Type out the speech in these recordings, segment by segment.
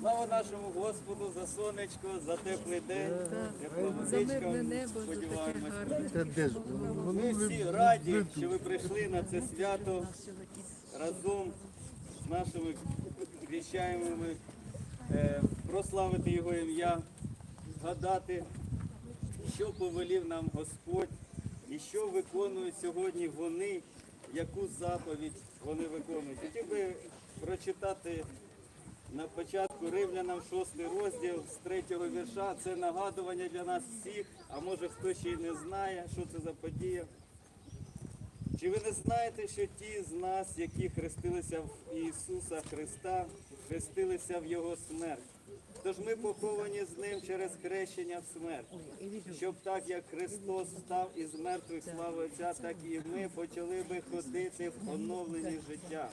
Слава нашому Господу за сонечко, за теплий день, тепла За водичка. Сподіваємось. Ми всі раді, що ви прийшли на це свято разом з нашими хрещаємими, е, прославити Його ім'я, згадати, що повелів нам Господь і що виконують сьогодні вони, яку заповідь вони виконують. Хотів би прочитати на початку Римлянам 6 розділ з 3 вірша. Це нагадування для нас всіх, а може хто ще й не знає, що це за подія. Чи ви не знаєте, що ті з нас, які хрестилися в Ісуса Христа, хрестилися в Його смерть? Тож ми поховані з Ним через хрещення в смерть, щоб так як Христос став із мертвих слави Отця, так і ми почали би ходити в оновленні життя.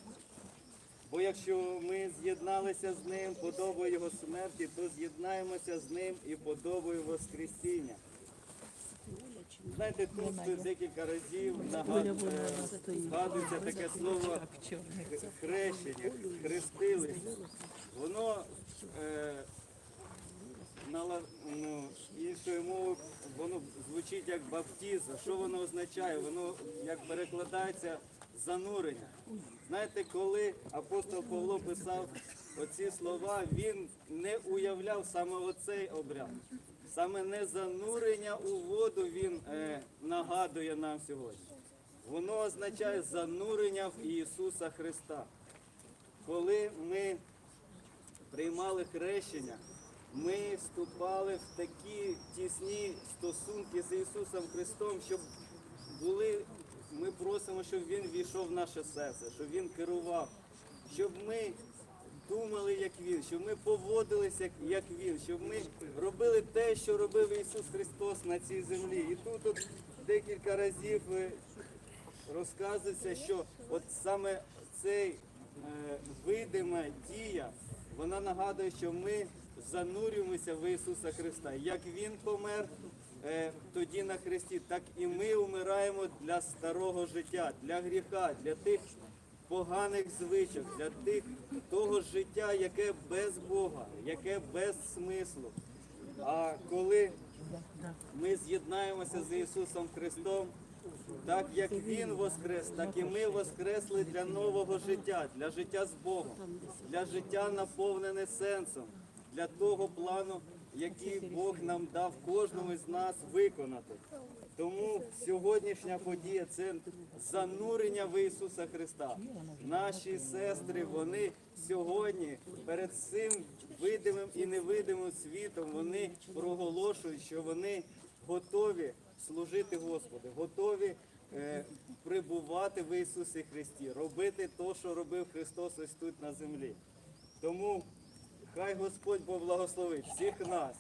Бо якщо ми з'єдналися з ним подобою Його смерті, то з'єднаємося з ним і подобою Воскресіння. Знаєте, тут декілька разів е, згадується таке слово хрещення, хрестились. Воно е, нала- ну, іншою мовою воно звучить як баптізм. Що воно означає? Воно як перекладається занурення. Знаєте, коли апостол Павло писав оці слова, він не уявляв саме оцей обряд. Саме не занурення у воду він е, нагадує нам сьогодні. Воно означає занурення в Ісуса Христа. Коли ми приймали хрещення, ми вступали в такі тісні стосунки з Ісусом Христом, щоб були, ми просимо, щоб Він війшов в наше серце, щоб Він керував, щоб ми думали, як Він, щоб ми поводилися, як, Він, щоб ми робили те, що робив Ісус Христос на цій землі. І тут от декілька разів е, розказується, що от саме цей е, видима дія, вона нагадує, що ми занурюємося в Ісуса Христа. Як Він помер тоді на Христі, так і ми умираємо для старого життя, для гріха, для тих поганих звичок, для тих того життя, яке без Бога, яке без смислу. А коли ми з'єднаємося з Ісусом Христом, так як Він воскрес, так і ми воскресли для нового життя, для життя з Богом, для життя наповнене сенсом, для того плану, який Бог нам дав кожному з нас виконати. Тому сьогоднішня подія це занурення в Ісуса Христа. Наші сестри, вони сьогодні перед цим видимим і невидимим світом вони проголошують, що вони готові служити Господу, готові е, прибувати в Ісусі Христі, робити те, що робив Христос ось тут на землі. Тому хай Господь поблагословить всіх нас.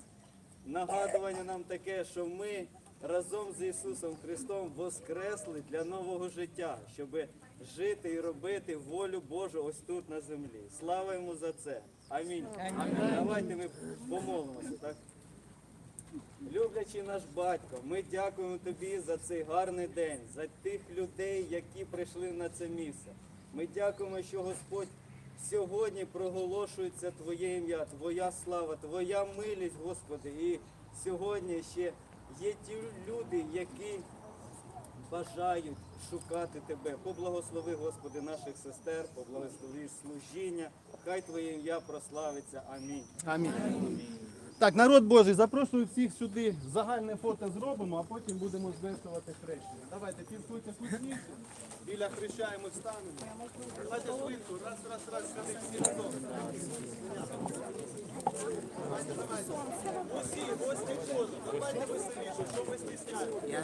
Нагадування нам таке, що ми разом з Ісусом Христом воскресли для нового життя, щоб жити і робити волю Божу ось тут на землі. Слава йому за це. Амінь. Давайте ми помолимося, так? Люблячий наш батько, ми дякуємо тобі за цей гарний день, за тих людей, які прийшли на це місце. Ми дякуємо, що Господь сьогодні проголошується Твоє ім'я, Твоя слава, Твоя милість, Господи. І сьогодні ще є ті люди, які бажають шукати Тебе. Поблагослови, Господи, наших сестер, поблагослови служіння. Хай Твоє ім'я прославиться. Амінь. Амінь. Так, народ Божий, запрошую всіх сюди. Загальне фото зробимо, а потім будемо звершувати хрещення. Давайте, півкуйте кутніше. Біля хрещаємо станемо. Давайте швидко, раз, раз, раз, сюди всі разом. Давайте, давайте. Усі, гості входу. Давайте веселіше, що ви стісняєте.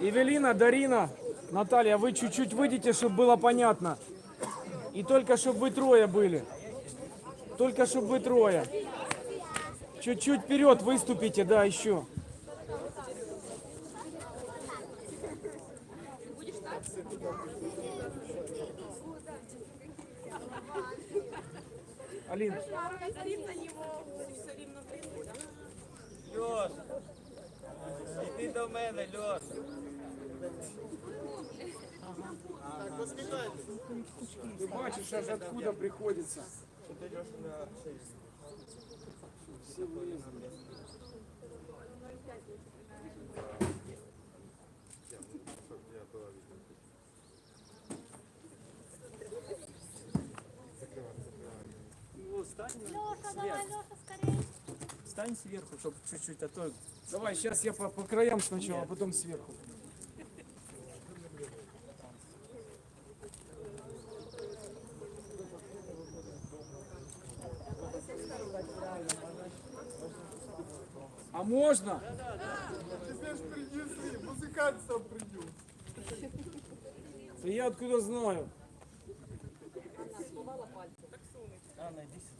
Евелина, Дарина, Наталья, вы чуть-чуть выйдите, чтобы было понятно. И только чтобы вы трое были. Только чтобы вы трое. Чуть-чуть вперед выступите, да, еще. Алин, Льош, іди до мене, Льош. ты бачишь, аж откуда приходится. Ну, стань, Леша, давай, Леша, скорее. Стань сверху, чтобы чуть-чуть, а то Давай, сейчас я по, по краям сначала, а потом сверху. А можно? Да я откуда знаю? Анна, иди сюда.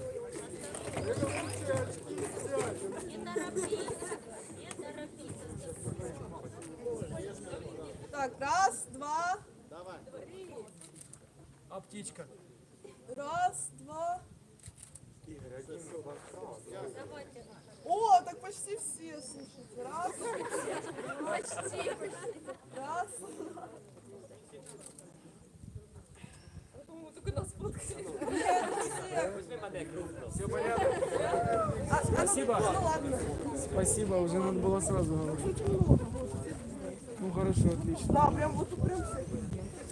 птичка? раз, два. О, так почти все, слушайте. Раз. Почти. Раз. Я думаю, только нас фоткали. Все порядок? Спасибо. Ну ладно. Спасибо, уже надо было сразу говорить. Ну хорошо, отлично. Да, прям вот тут прям все.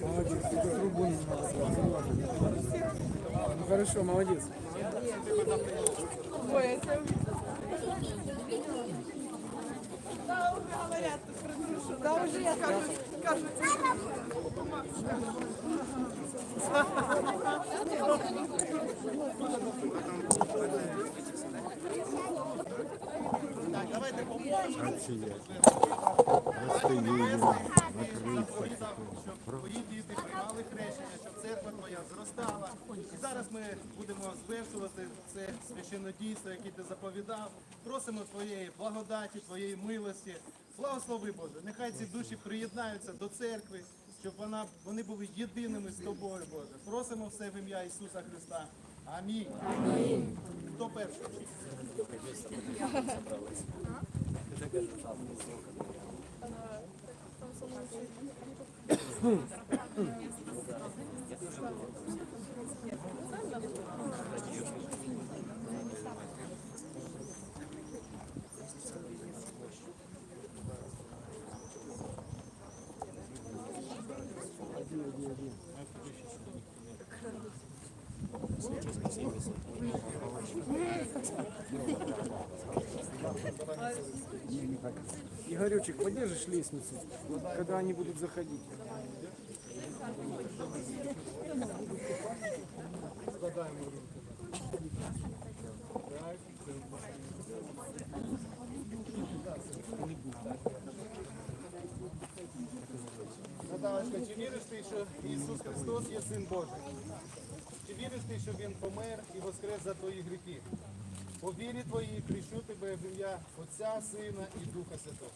Молодец, трубу не. Ну хорошо, молодец. Ой, увидела. Да, уже говорят, про дружу. Да, уже я кажется, кажется. щоб твої діти приймали хрещення, щоб церква твоя зростала. І зараз ми будемо звершувати це священне дійство, яке ти заповідав. Просимо твоєї благодаті, твоєї милості. Благослови Боже, нехай ці душі приєднаються до церкви, щоб вона, вони були єдиними з тобою, Боже. Просимо все в ім'я Ісуса Христа. Амінь. Амінь. Хто перший? Игорючек, подержишь лестницу, когда они будут заходить? Наталочка, чи віриш ти, що Ісус Христос є Син Божий? Чи віриш ти, що Він помер і воскрес за твої гріхи? По вірі твоїй крещу тебе в ім'я Отця, Сина і Духа Святого.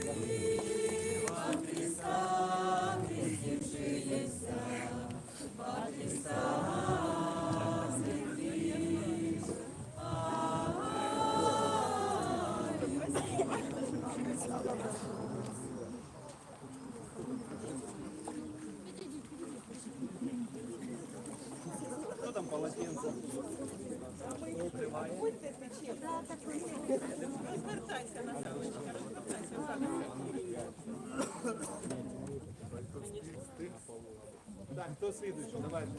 Спасибо, Христа. Так, хто слідуючий? Давайте.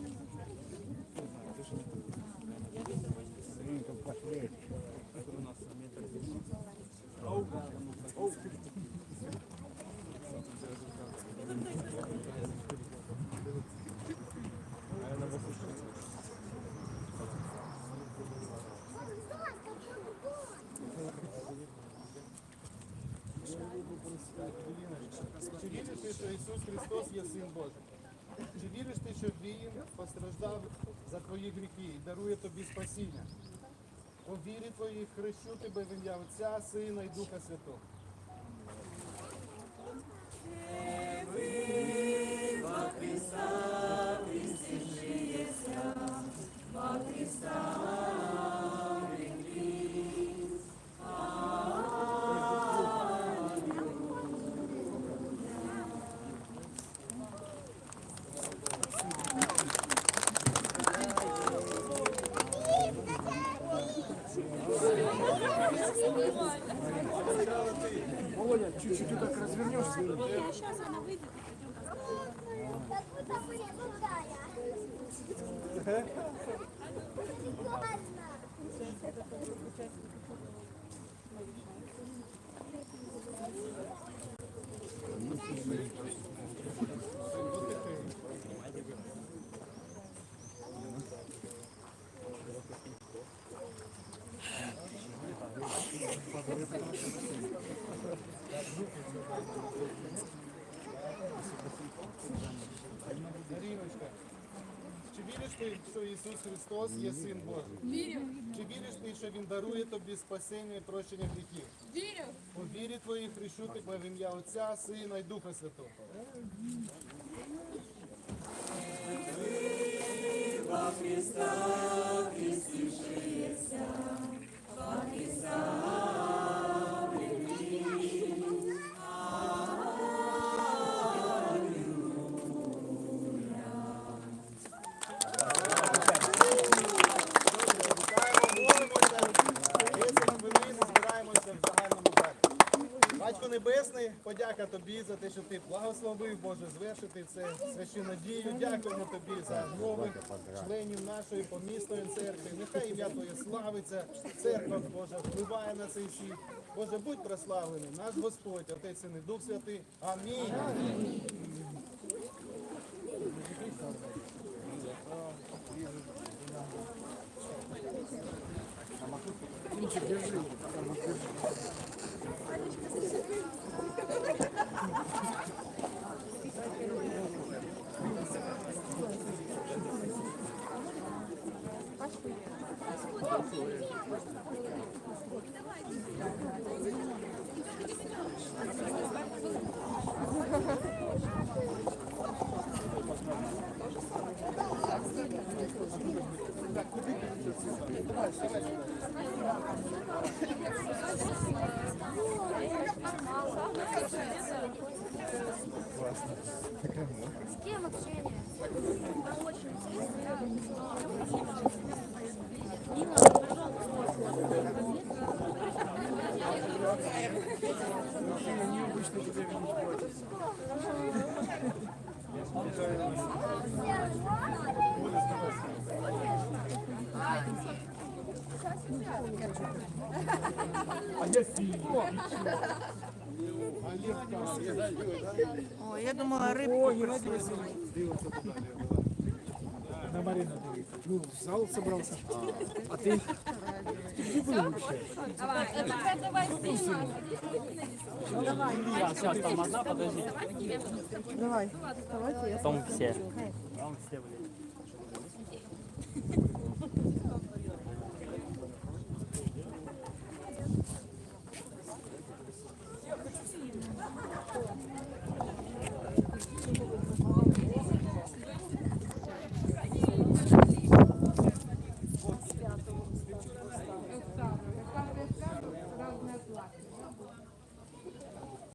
Чи віриш ти, що Ісус Христос є Син Божий? Чи віриш ти, що Він постраждав за твої гріхи і дарує тобі спасіння? По вірі твоїй хрещу тебе в ім'я Отця, Сина і Духа Святого. Володя, чуть-чуть вот так развернешься. Сейчас она выйдет. Как будто бы я другая. Прикольно. Маріночка, чи віриш ти, що Ісус Христос є Син Божий? Вірю, Чи віриш ти, що Він дарує тобі спасіння і прощення гріхів? вірю, У вірі твоїй хрещу тебе в ім'я Отця, Сина і Духа Святого. Весело Небесний, подяка тобі за те, що ти благословив, Боже, звершити це священну дію. Дякуємо тобі за нових членів нашої помісної церкви. Нехай ім'я Твоє славиться, церква Божа впливає на цей світ. Боже, будь прославлений, наш Господь, Отець і Дух Святий. Амінь. С кем общение? Очень Нина, О, я думала, рибку. На Марину дивись. Ну, в зал собрался. А ты? Ты был вообще? Давай, давай, давай, снимай. Сейчас там одна, подожди. Давай, давайте я Потом все. Там все, блядь.